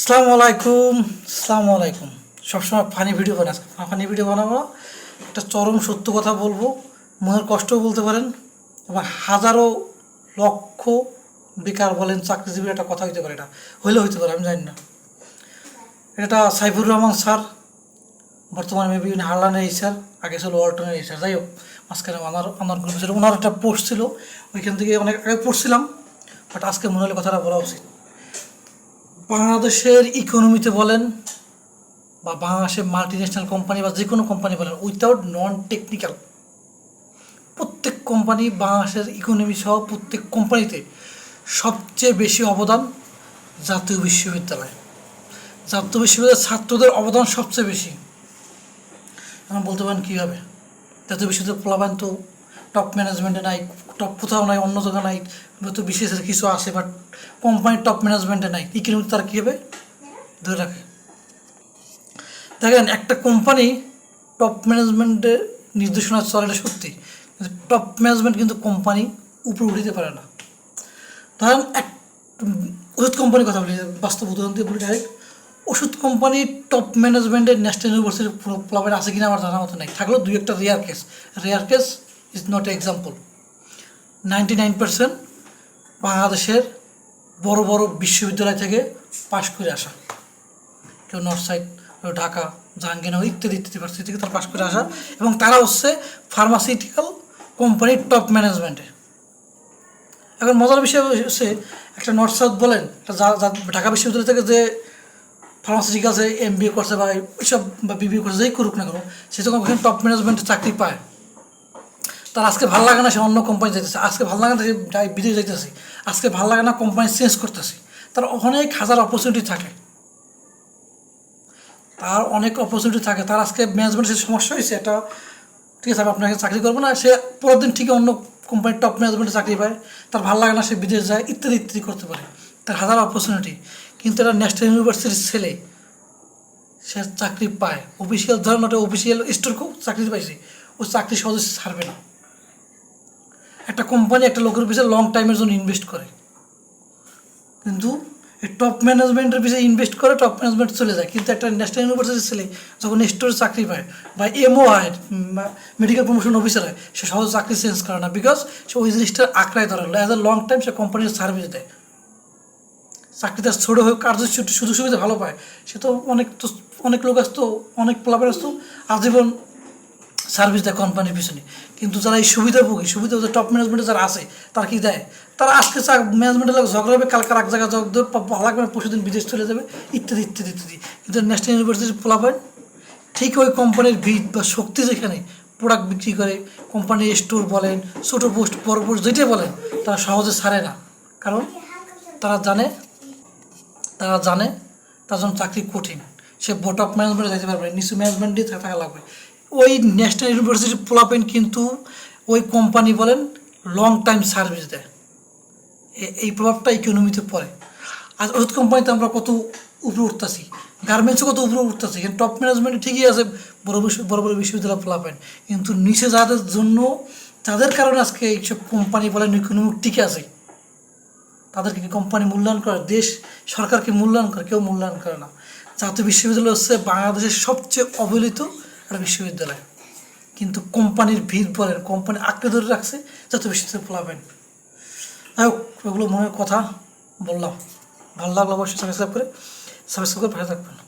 আসসালামু আলাইকুম আসসালামু আলাইকুম। সবসময় ফানি ভিডিও আজকে ফানি ভিডিও বানাবো। একটা চরম সত্য কথা বলব। মনের কষ্টও বলতে পারেন এবং হাজারো লক্ষ বেকার বলেন, চাকরিজীবীর একটা কথা হইতে পারে এটা। হইলে হইতে পারে, আমি জানি না। এটা সাইফুর রহমান স্যার, বর্তমানে মেবি হারলানের এই স্যার, আগে ছিল ওয়ালটনের এই স্যার। যাই হোক, মাঝখানে আমার আমার গ্রুপ ছিল, ওনার একটা পোস্ট ছিল, ওইখান থেকে অনেক আগে পড়ছিলাম বাট আজকে মনে হলে কথাটা বলা উচিত। বাংলাদেশের ইকোনমিতে বলেন বা বাংলাদেশের মাল্টি ন্যাশনাল কোম্পানি বা যে কোনো কোম্পানি বলেন উইথাউট নন টেকনিক্যাল প্রত্যেক কোম্পানি বাংলাদেশের ইকোনমি সহ প্রত্যেক কোম্পানিতে সবচেয়ে বেশি অবদান জাতীয় বিশ্ববিদ্যালয়। জাতীয় বিশ্ববিদ্যালয়ের ছাত্রদের অবদান সবচেয়ে বেশি। এখন বলতে পারেন কীভাবে? জাতীয় বিশ্ববিদ্যালয় প্লাবান তো টপ ম্যানেজমেন্টে নাই টপ কোথাও নাই, অন্য জায়গায় নাই, হয়তো বিশেষ কিছু আছে বাট কোম্পানির টপ ম্যানেজমেন্টে নাই। ইকোনমি তারা কীভাবে? ধরে রাখে। দেখেন, একটা কোম্পানি টপ ম্যানেজমেন্টের নির্দেশনা চলে এটা সত্যি। টপ ম্যানেজমেন্ট কিন্তু কোম্পানি উপরে উঠে দিতে পারে না। ধরেন এক, ওষুধ কোম্পানির কথা বলি, বাস্তব উদাহরণ দিয়ে বলি ডাইরেক্ট ওষুধ কোম্পানির টপ ম্যানেজমেন্টের ন্যাশনাল ইউনিভার্সিটির প্লাবের আছে কিনা আমার জানা মতো নেই। থাকলেও দুই একটা rare case rare case is not example ninety nine percent বাংলাদেশের বড় বড় বিশ্ববিদ্যালয় থেকে পাশ করে আসা। কেউ নর্থ সাইড ঢাকা জাহাঙ্গীরনগর ইত্যাদি ইত্যাদি ইউনিভার্সিটি থেকে তারা পাশ করে আসা। এবং তারা হচ্ছে ফার্মাসিউটিক্যাল কোম্পানির টপ ম্যানেজমেন্টে এখন মজার বিষয় হচ্ছে, একটা নর্থ সাউথ বলেন ঢাকা বিশ্ববিদ্যালয় থেকে যে ফার্মাসিউটিক্যালসে এম বি এ করছে বা এইসব বা বিবিএ করছে, যেই করুক না কেন, সে যখন টপ ম্যানেজমেন্টে চাকরি পায়। তার আজকে ভালো লাগে না সে অন্য কোম্পানি যাইতেছে। আজকে ভালো লাগে না সে বিদেশ যাইতেছে। আজকে ভালো লাগে না কোম্পানি চেঞ্জ করতেছে। তার অনেক হাজার অপরচুনিটি থাকে। তার অনেক অপরচুনিটি থাকে। তার আজকে ম্যানেজমেন্টের সমস্যা হয়েছে, এটা ঠিক আছে, আমি আপনাকে চাকরি করব না। সে পরের দিন ঠিকই অন্য কোম্পানির টপ ম্যানেজমেন্টে চাকরি পায়। তার ভালো লাগে না সে বিদেশ যায়, ইত্যাদি ইত্যাদি করতে পারে। তার হাজার অপরচুনিটি কিন্তু এটা ন্যাশনাল ইউনিভার্সিটির ছেলে, সে চাকরি পায়। অফিসিয়াল ধরেন ওটা অফিসিয়াল স্টোর খুব চাকরি পাইছে। ও চাকরি সহজে ছাড়বে না। একটা কোম্পানি একটা লোকের পিছনে লং টাইমের জন্য ইনভেস্ট করে। কিন্তু টপ ম্যানেজমেন্টের পিছনে ইনভেস্ট করে টপ ম্যানেজমেন্ট চলে যায়। কিন্তু একটা ন্যাশনাল ইউনিভার্সিটির ছেলে যখন স্টোরে চাকরি পায় বা এমও হয় মেডিকেল প্রমোশন অফিসার হয়, সে সহজে চাকরি চেঞ্জ করে না বিকজ সে ওই জিনিসটার আঁকড়ায় ধরে। অ্যাজ এ লং টাইম সে কোম্পানির সার্ভিস দেয়। চাকরিটা ছোটো হয়ে কার্য সুযোগ সুবিধা ভালো পায়। সে তো অনেক তো, অনেক লোক আসতো, অনেক প্লাবের আসতো, আজীবন সার্ভিস দেয় কোম্পানির পিছনে। কিন্তু যারা এই সুবিধাভোগী সুবিধা টপ ম্যানেজমেন্টে যারা আছে তারা কি দেয়? তারা আজকে ম্যানেজমেন্টের লোক ঝগড়া হবে কালকে এক জায়গায় ঝগড়া লাগবে না, পরশুদিন বিদেশ চলে যাবে ইত্যাদি ইত্যাদি ইত্যাদি। কিন্তু ন্যাশনাল ইউনিভার্সিটির পোলাপান ঠিক ওই কোম্পানির ভিত বা শক্তি যেখানে প্রোডাক্ট বিক্রি করে কোম্পানির স্টোর বলেন ছোটো পোস্ট বড় পোস্ট যেটাই বলেন তারা সহজে ছাড়ে না। কারণ তারা জানে তারা জানে তার জন্য চাকরি কঠিন। সে বোর্ড অফ ম্যানেজমেন্টে যাইতে পারবে নিচু ম্যানেজমেন্টই থাকা লাগবে। ওই ন্যাশনাল ইউনিভার্সিটির পোলাপেন কিন্তু ওই কোম্পানি বলেন লং টাইম সার্ভিস দেয়। এই প্রভাবটা ইকোনমিতে পড়ে। আর ওষুধ কোম্পানিতে আমরা কত উপরে উঠতেছি? গার্মেন্টসে কত উপরে উঠতেছি? কিন্তু টপ ম্যানেজমেন্টে ঠিকই আছে, বড় বিশ্ব বড় বড় বিশ্ববিদ্যালয় পোলাপেন। কিন্তু নিচে যাদের জন্য, যাদের কারণে আজকে এইসব কোম্পানি বলেন ইকোনমি টিকে আছে, তাদেরকে কোম্পানি মূল্যায়ন করে? দেশ সরকারকে মূল্যায়ন করে? কেউ মূল্যায়ন করে না। জাতীয় বিশ্ববিদ্যালয় হচ্ছে বাংলাদেশের সবচেয়ে অবহেলিত একটা বিশ্ববিদ্যালয়। কিন্তু কোম্পানির ভিড় বলেন, কোম্পানি আঁকড়ে ধরে রাখছে, যত বেশি বিশ্ববিদ্যালয় ফলাবেন যাই হোক ওগুলো মনে কথা বললাম। ভালো লাগল অবশ্যই সাবস্ক্রাইব করে সাবস্ক্রাইব করে ভালো থাকবেন।